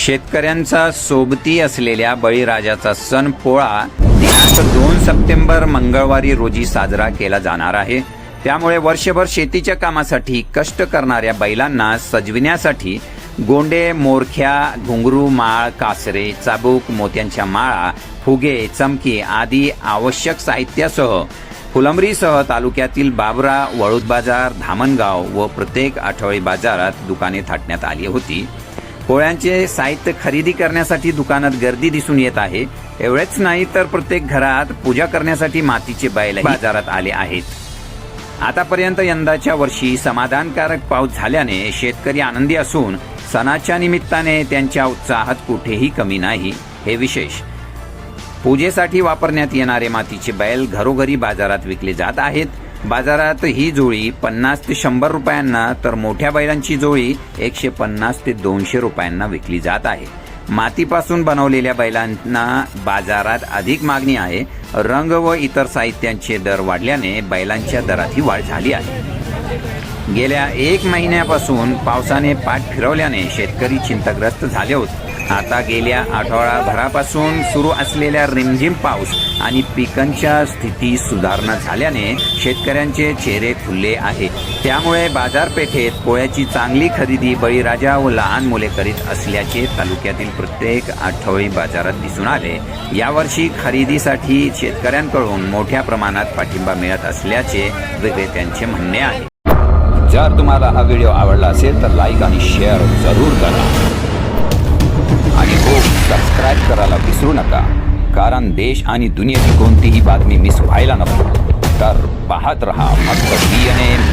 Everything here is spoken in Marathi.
शेतकऱ्यांचा सोबती असलेल्या बळीराजाचा सण पोळा दिनांक दोन सप्टेंबर मंगळवारी रोजी साजरा केला जाणार आहे. त्यामुळे वर्षभर शेतीच्या कामासाठी कष्ट करणाऱ्या बैलांना सजविण्यासाठी गोंडे मोरख्या घुंगरू माळ कासरे चाबूक मोत्यांच्या माळा फुगे चमकी आदी आवश्यक साहित्यासह फुलंबरीसह तालुक्यातील बाबरा वळूद बाजार धामणगाव व प्रत्येक आठवडी बाजारात दुकाने थाटण्यात आली होती. पोळ्यांचे साहित्य खरेदी करण्यासाठी दुकानात गर्दी दिसून येत आहे. एवढेच नाही तर प्रत्येक घरात पूजा करण्यासाठी मातीचे बैल बाजारात आले आहेत. आतापर्यंत यंदाच्या वर्षी समाधानकारक पाऊस झाल्याने शेतकरी आनंदी असून सणाच्या निमित्ताने त्यांच्या उत्साहात कुठेही कमी नाही. हे विशेष. पूजेसाठी वापरण्यात येणारे मातीचे बैल घरोघरी बाजारात विकले जात आहेत. बाजारात ही जोळी पन्नास ते शंभर रुपयांना तर मोठ्या बैलांची जोळी एकशे पन्नास ते दोनशे रुपयांना विकली जात आहे. मातीपासून बनवलेल्या बैलांना बाजारात अधिक मागणी आहे. रंग व इतर साहित्यांचे दर वाढल्याने बैलांच्या दरातही वाढ झाली आहे. गेल्या एक महिन्यापासून पावसाने पाठ फिरवल्याने शेतकरी चिंताग्रस्त झाले होते. आता गेल्या आठवडाभरापासून सुरू असलेल्या रिमझिम पाऊस आणि पिकांच्या स्थिती सुधारणा झाल्याने शेतकऱ्यांचे चेहरे खुलले आहे. त्यामुळे बाजारपेठेत पोळ्याची चांगली खरेदी बळीराजा व लहान मुले करीत असल्याचे तालुक्यातील प्रत्येक आठवडी बाजारात दिसून आले. यावर्षी खरेदीसाठी शेतकऱ्यांकडून मोठ्या प्रमाणात पाठिंबा मिळत असल्याचे विक्रेत्यांचे म्हणणे आहे. जर तुम्हाला हा व्हिडिओ आवडला असेल तर लाईक आणि शेअर जरूर करा. करायला विसरू नका. कारण देश आणि दुनियेची कोणतीही बातमी मिस व्हायला नको. तर पाहत रहा फक्त डी एन एम